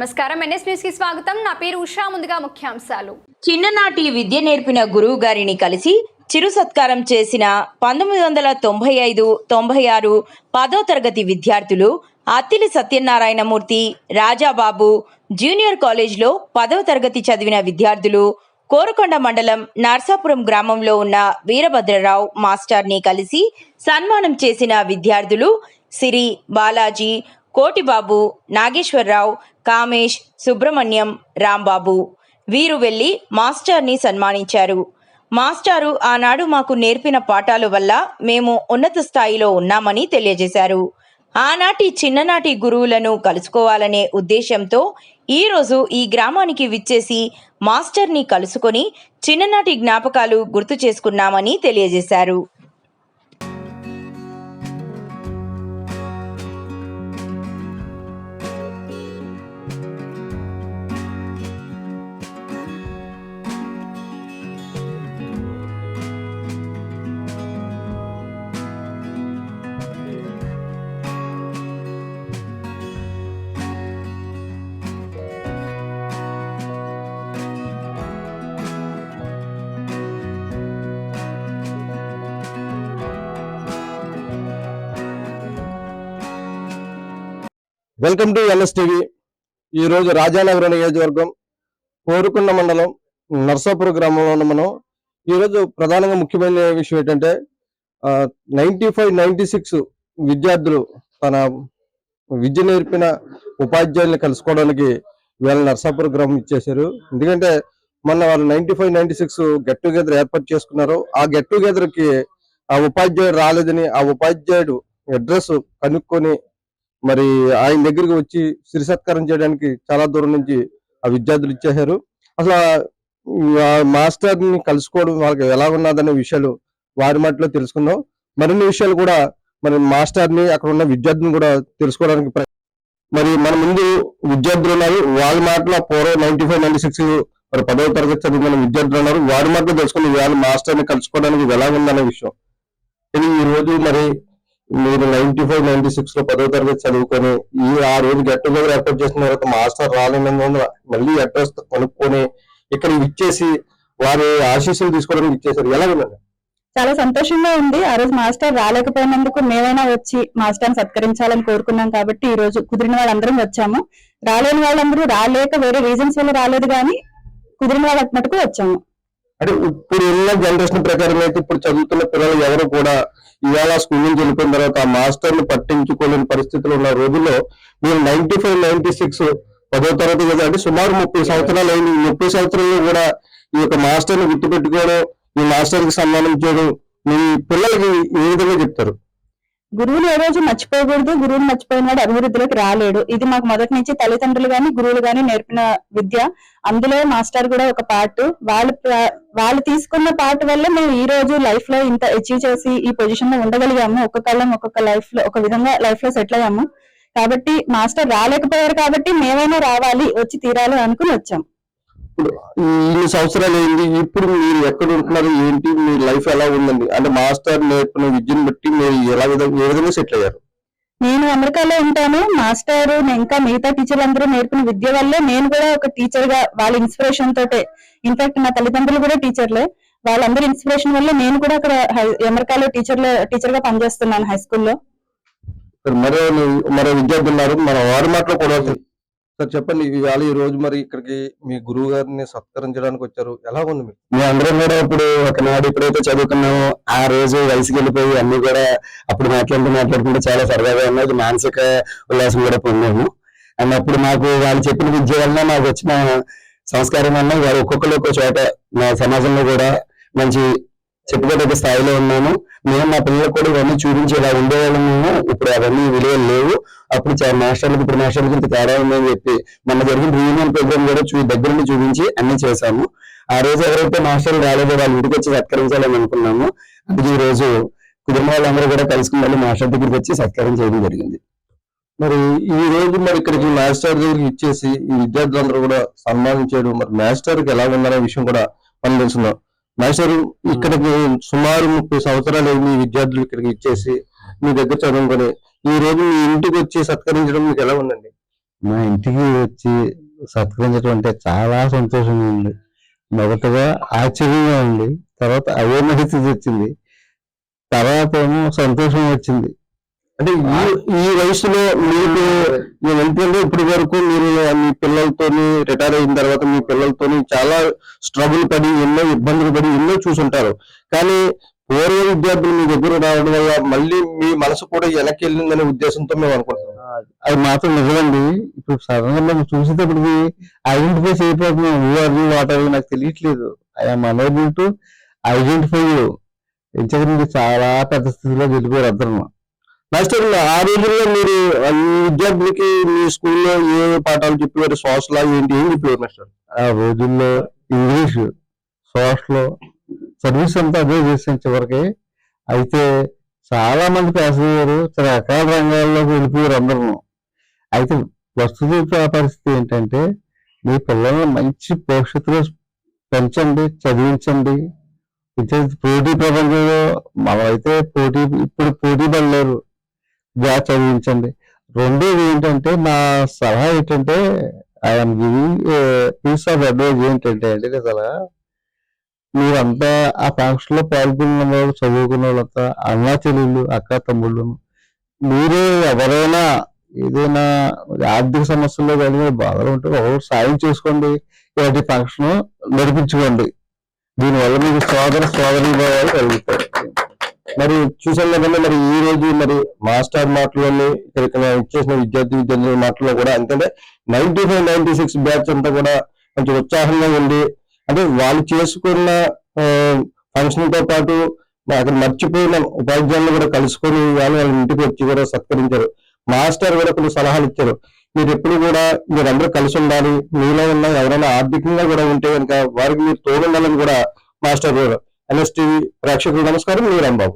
నమస్కారం. ఎన్ఎస్ న్యూస్కి స్వాగతం. నా పేరు ఉషా. ముందుగా ముఖ్యాంశాలు. చిన్ననాటి విద్య నేర్పిన గురువు గారిని కలిసి చిరు సత్కారం చేసిన పంతొమ్మిది వందల తొంభై ఐదు తొంభై ఆరు పదో తరగతి విద్యార్థులు అత్తిలి సత్యనారాయణమూర్తి రాజాబాబు జూనియర్ కాలేజ్లో పదవ తరగతి చదివిన విద్యార్థులు కోరకొండ మండలం నర్సాపురం గ్రామంలో ఉన్న వీరభద్రరావు మాస్టర్ని కలిసి సన్మానం చేసిన విద్యార్థులు సిరి బాలాజీ కోటిబాబు నాగేశ్వరరావు కామేష్ సుబ్రహ్మణ్యం రాంబాబు. వీరు వెళ్ళి మాస్టర్ని సన్మానించారు. మాస్టారు ఆనాడు మాకు నేర్పిన పాఠాల వల్ల మేము ఉన్నత స్థాయిలో ఉన్నామని తెలియజేశారు. ఆనాటి చిన్ననాటి గురువులను కలుసుకోవాలనే ఉద్దేశంతో ఈరోజు ఈ గ్రామానికి విచ్చేసి మాస్టర్ని కలుసుకొని చిన్ననాటి జ్ఞాపకాలు గుర్తు చేసుకున్నామని తెలియజేశారు. Welcome to LS TV. ఈరోజు రోజు రాజానగరం నియోజకవర్గం కోరుకున్న మండలం నర్సాపురం గ్రామంలో ఉన్న మనం. ఈరోజు ప్రధానంగా ముఖ్యమైన విషయం ఏంటంటే నైంటీ ఫైవ్ నైన్టీ సిక్స్ విద్యార్థులు తన విద్య నేర్పిన ఉపాధ్యాయుల్ని కలుసుకోవడానికి వీళ్ళ నర్సాపురం గ్రామం ఇచ్చేశారు. ఎందుకంటే మొన్న వాళ్ళు ninety five ninety six get together ఏర్పాటు చేసుకున్నారు. ఆ గెట్ టుగెదర్కి ఆ ఉపాధ్యాయుడు రాలేదని ఆ ఉపాధ్యాయుడు అడ్రస్ కనుక్కొని మరి ఆయన దగ్గరికి వచ్చి సిరి సత్కారం చేయడానికి చాలా దూరం నుంచి ఆ విద్యార్థులు ఇచ్చేశారు. అసలు ఆ కలుసుకోవడం వాళ్ళకి ఎలా ఉన్నదనే విషయాలు వారి మాటలో తెలుసుకుందాం. మరిన్ని విషయాలు కూడా మరి మాస్టర్ని అక్కడ ఉన్న విద్యార్థిని కూడా తెలుసుకోవడానికి మరి మన ముందు విద్యార్థులు ఉన్నారు. వాళ్ళ మాటలో పూర్వం నైన్టీ ఫైవ్ నైన్టీ సిక్స్ మరి పదవ తరగతి చదివిన విద్యార్థులు ఉన్నారు. వారి మాటలు తెలుసుకుని వాళ్ళ మాస్టర్ని కలుసుకోవడానికి ఎలా ఉందనే విషయం. ఇది ఈ రోజు మరి మీరు నైన్టీ ఫైవ్ నైన్టీ సిక్స్లో పదో తరగతి చదువుకొని ఈ ఆ రోజు గెట్ టుగెదర్ ఏర్పాటు చేసిన తర్వాత మాస్టర్ రాలేనందువల్ల మళ్ళీ అడ్రస్ కనుక్కొని ఇక్కడ ఇచ్చేసి వారి ఆశీస్సులు తీసుకోవడానికి ఇచ్చేసారు ఎలా ఉందండి చాలా సంతోషంగా ఉంది. ఆ రోజు మాస్టర్ రాలేకపోయినందుకు మేమైనా వచ్చి మాస్టర్ సత్కరించాలని కోరుకున్నాం కాబట్టి ఈ రోజు కుదిరిన వాళ్ళందరం వచ్చాము. రాలేని వాళ్ళందరూ రాలేక వేరే రీజన్స్ వల్ల రాలేదు కానీ కుదిరిన వాళ్ళకి మటుకు వచ్చాము. అంటే ఇప్పుడు ఉన్న జనరేషన్ ప్రకారం అయితే ఇప్పుడు చదువుతున్న పిల్లలు ఎవరు కూడా ఇవాళ స్కూల్ నుంచి వెళ్ళిపోయిన తర్వాత ఆ మాస్టర్ని పట్టించుకోలేని పరిస్థితులు ఉన్న రోజుల్లో మీరు నైన్టీ ఫైవ్ నైన్టీ సిక్స్ పదో తరగతి కదా అంటే సుమారు ముప్పై సంవత్సరాలు అయింది. ఈ ముప్పై సంవత్సరాల్లో కూడా ఈ యొక్క మాస్టర్ని గుర్తుపెట్టుకోవడం ఈ మాస్టర్కి సన్మానం చేయడం మీ పిల్లలకి ఏ విధంగా చెప్తారు? గురువులు ఏ రోజు మర్చిపోకూడదు గురువులు మర్చిపోయినాడు అభివృద్ధిలోకి రాలేడు. ఇది మాకు మొదటి నుంచి తల్లిదండ్రులు గాని గురువులు గాని నేర్పిన విద్య. అందులో మాస్టర్ కూడా ఒక పార్ట్. వాళ్ళు వాళ్ళు తీసుకున్న పార్ట్ వల్ల మేము ఈ రోజు లైఫ్లో ఇంత అచీవ్ చేసి ఈ పొజిషన్లో ఉండగలిగాము. ఒక్కొక్కళ్ళం ఒక్కొక్క లైఫ్లో ఒక విధంగా లైఫ్లో సెటిల్ అయ్యాము. కాబట్టి మాస్టర్ రాలేకపోయారు కాబట్టి మేమైనా రావాలి వచ్చి తీరాలి అనుకుని వచ్చాం. ఇన్ని సంవత్సరాలు అయింది ఇప్పుడు మీరు ఎక్కడ ఉంటున్నారు ఏంటి మీ లైఫ్ ఎలా ఉందండి? అంటే మాస్టర్ నేర్పిన విద్యను బట్టి మీరు ఎలా విధంగా ఏ విధంగా సెటిల్ అయ్యారు? నేను అమెరికాలో ఉంటాను. మాస్టర్ ఇంకా మిగతా టీచర్లు అందరూ నేర్పిన విద్య వల్లే నేను కూడా ఒక టీచర్గా వాళ్ళ ఇన్స్పిరేషన్ తోటే ఇన్ఫాక్ట్ నా తల్లిదండ్రులు కూడా టీచర్లే. వాళ్ళందరి ఇన్స్పిరేషన్ వల్ల నేను కూడా అక్కడ అమెరికాలో టీచర్ టీచర్గా పనిచేస్తున్నాను హై స్కూల్లో. మరి మరో మరో విద్యార్థి ఉన్నారు మన వారి మాటలో కూడా సార్ చెప్పండి ఇవాళ ఈ రోజు మరి ఇక్కడికి మీ గురువు గారిని సత్కరించడానికి వచ్చారు. ఎలా ఉంది మీకు మీ అందరం కూడా ఇప్పుడు ఒకనాడు ఇప్పుడైతే చదువుకున్నామో ఆ రోజు వయసుకి వెళ్ళిపోయి అన్ని కూడా అప్పుడు మాట్లాడుతూ మాట్లాడుకుంటే చాలా సరదాగా ఉన్నది మానసిక ఉల్లాసం కూడా పొందాము. అండ్ అప్పుడు మాకు వాళ్ళు చెప్పిన విద్య వలన మాకు వచ్చిన సంస్కారం వల్ల వారు ఒక్కొక్కరు ఒక్కో చోట మా సమాజంలో కూడా మంచి చెప్పుకోదగ్గ స్థాయిలో ఉన్నాము. మేము మా పిల్లలకు కూడా ఇవన్నీ చూపించి ఇలా ఉండేవాళ్ళం మేము. ఇప్పుడు అవన్నీ విలువలు లేవు. అప్పుడు మాస్టర్లకు ఇప్పుడు మాస్టర్లకి ఇంత తేడా ఉందని చెప్పి మొన్న జరిగిన రీయూనియన్ ప్రోగ్రామ్ కూడా చూ దగ్గర చూపించి అన్ని చేశాము. ఆ రోజు ఎవరైతే మాస్టర్లు రాలేదో వాళ్ళ ఇంటికి వచ్చి సత్కరించాలని అనుకున్నాము. అందుకే ఈ రోజు కుటుంబ వాళ్ళందరూ కూడా కలుసుకుని మళ్ళీ మాస్టర్ దగ్గరికి వచ్చి సత్కారం చేయడం జరిగింది. మరి ఈ రోజు మరి ఇక్కడికి మాస్టర్ దగ్గరికి ఇచ్చేసి ఈ విద్యార్థులందరూ కూడా సన్మానం చేయడం మరి మాస్టర్కి ఎలా ఉందనే విషయం కూడా మనం తెలుసుకున్నాం మాస్టర్ ఇక్కడికి సుమారు ముప్పై సంవత్సరాలు ఈ విద్యార్థులు ఇక్కడికి ఇచ్చేసి మీ దగ్గర చదువుకొని. ఈ రోజు మీ ఇంటికి వచ్చి సత్కరించడం మీకు ఎలా ఉందండి? మా ఇంటికి వచ్చి సత్కరించడం అంటే చాలా సంతోషంగా ఉంది. మొదటగా ఆశ్చర్యంగా ఉంది. తర్వాత అవేర్నెస్ వచ్చింది తర్వాత ఏమో సంతోషం వచ్చింది. అంటే ఈ వయసులో మీకు నేను ఎందుకంటే ఇప్పటి వరకు మీరు మీ పిల్లలతోని రిటైర్ అయిన తర్వాత మీ పిల్లలతోని చాలా స్ట్రగుల్ పడి ఎన్నో ఇబ్బందులు పడి ఎన్నో చూసుంటారు. కానీ పూర్వ విద్యార్థులు మీ దగ్గర రావడం వల్ల మళ్ళీ మీ మనసు కూడా వెనక్కి వెళ్ళిందనే ఉద్దేశంతో మేము అనుకుంటున్నాం. అది. మాత్రం నిజమండి. ఇప్పుడు సడన్గా మేము చూసేటప్పటికి ఐడెంటిఫై చేయకపోతున్నాం ఊఆర్జీ వాటర్ నాకు తెలియట్లేదు. ఐఎమ్ అనేబుల్ టు ఐడెంటిఫై ఎందుకంటే చాలా పెద్ద స్థితిలో వెళ్ళిపోయారు అందరం. మాస్టర్ ఆ రోజుల్లో మీరు విద్యార్థులకి మీ స్కూల్లో ఏ పాఠాలు చెప్పేవారు? సోషల్ ఏంటి? ఏం చెప్పేవారు మాస్టర్? ఆ రోజుల్లో ఇంగ్లీష్ సోషల్ సర్వీస్ అంతా అదే చేసాం చివరికి అయితే చాలా మంది పాస్ అయ్యారు రకాల రంగాల్లోకి వెళ్ళిపోయారు అందరూ. అయితే ప్రస్తుత పరిస్థితి ఏంటంటే మీ పిల్లల్ని మంచి భవిష్యత్తులో పెంచండి చదివించండి. పోటీ ప్రపంచంలో మనమైతే పోటీ ఇప్పుడు పోటీ పడలేరు. బాగా చదివించండి రెండోది ఏంటంటే నా సలహా ఏంటంటే I'm giving piece of advice ఏంటంటే అంటే సలహా. మీరంతా ఆ ఫంక్షన్లో పాల్గొన్న వాళ్ళు చదువుకున్న వాళ్ళంతా అన్నా చెల్లెళ్ళు అక్క తమ్ముళ్ళు మీరే ఎవరైనా ఏదైనా ఆర్థిక సమస్యల్లో కానీ బాధలు ఉంటే ఒకరు సాయం చేసుకోండి. ఇలాంటి ఫంక్షన్ నడిపించుకోండి. దీనివల్ల మీకు సోదర సోదరి భావాలు కలుగుతాయి మరి చూసాం కదండి మరి ఈ రోజు మరి మాస్టర్ మాటలోని ఇక్కడ ఇచ్చేసిన విద్యార్థి విద్యార్థుల మాటలో కూడా ఎందుకంటే ninety five ninety six batch అంతా కూడా కొంచెం ఉత్సాహంగా ఉండి అంటే వాళ్ళు చేసుకున్న ఫంక్షన్తో పాటు అక్కడ మర్చిపోయిన ఉపాధ్యాయులను కూడా కలుసుకొని వాళ్ళు వాళ్ళ ఇంటికి వచ్చి కూడా సత్కరించారు. మాస్టర్ కూడా కొన్ని సలహాలు ఇచ్చారు. మీరు ఎప్పుడు కూడా మీరందరూ కలిసి ఉండాలి మీలో ఉన్న ఎవరైనా ఆర్థికంగా కూడా ఉంటే కనుక వారికి మీరు తోడుండాలని కూడా మాస్టర్ గారు ఎన్ఎస్టీవీ ప్రేక్షకులు నమస్కారం. నేను రాంబాబు.